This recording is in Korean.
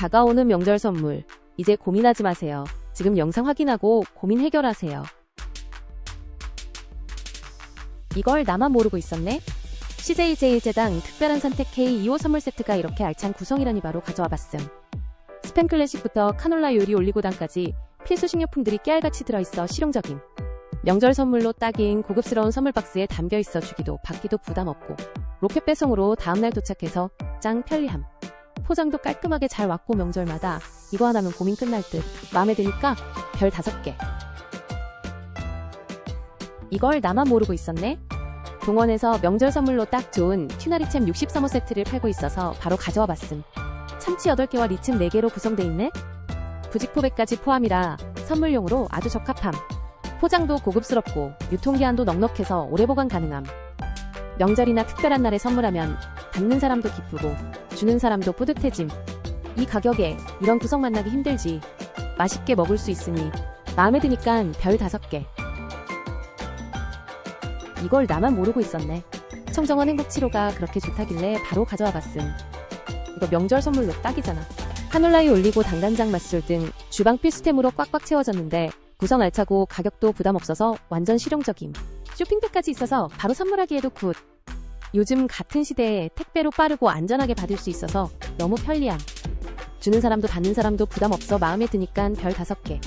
다가오는 명절 선물. 이제 고민하지 마세요. 지금 영상 확인하고 고민 해결하세요. 이걸 나만 모르고 있었네? CJ제일제당 특별한 선택 K2호 선물 세트가 이렇게 알찬 구성이라니 바로 가져와 봤음. 스팸 클래식부터 카놀라 요리 올리고당까지 필수 식료품들이 깨알같이 들어있어 실용적임. 명절 선물로 딱인 고급스러운 선물 박스에 담겨 있어 주기도 받기도 부담 없고 로켓 배송으로 다음날 도착해서 짱 편리함. 포장도 깔끔하게 잘 왔고 명절마다 이거 하나면 고민 끝날 듯 마음에 드니까 별 다섯 개. 이걸 나만 모르고 있었네? 동원에서 명절 선물로 딱 좋은 튜나리챔 63호 세트를 팔고 있어서 바로 가져와 봤음. 참치 8개와 리침 4개로 구성돼 있네? 부직포백까지 포함이라 선물용으로 아주 적합함. 포장도 고급스럽고 유통기한도 넉넉해서 오래 보관 가능함. 명절이나 특별한 날에 선물하면 받는 사람도 기쁘고 주는 사람도 뿌듯해짐. 이 가격에 이런 구성 만나기 힘들지. 맛있게 먹을 수 있으니 마음에 드니까 별 다섯 개. 이걸 나만 모르고 있었네. 청정원 행복치료가 그렇게 좋다길래 바로 가져와 봤음. 이거 명절 선물로 딱이잖아. 카놀라에 올리고 당간장 맛술 등 주방 필수템으로 꽉꽉 채워졌는데 구성 알차고 가격도 부담 없어서 완전 실용적임. 쇼핑백까지 있어서 바로 선물하기에도 굿. 요즘 같은 시대에 택배로 빠르고 안전하게 받을 수 있어서 너무 편리함. 주는 사람도 받는 사람도 부담 없어 마음에 드니까 별 다섯 개.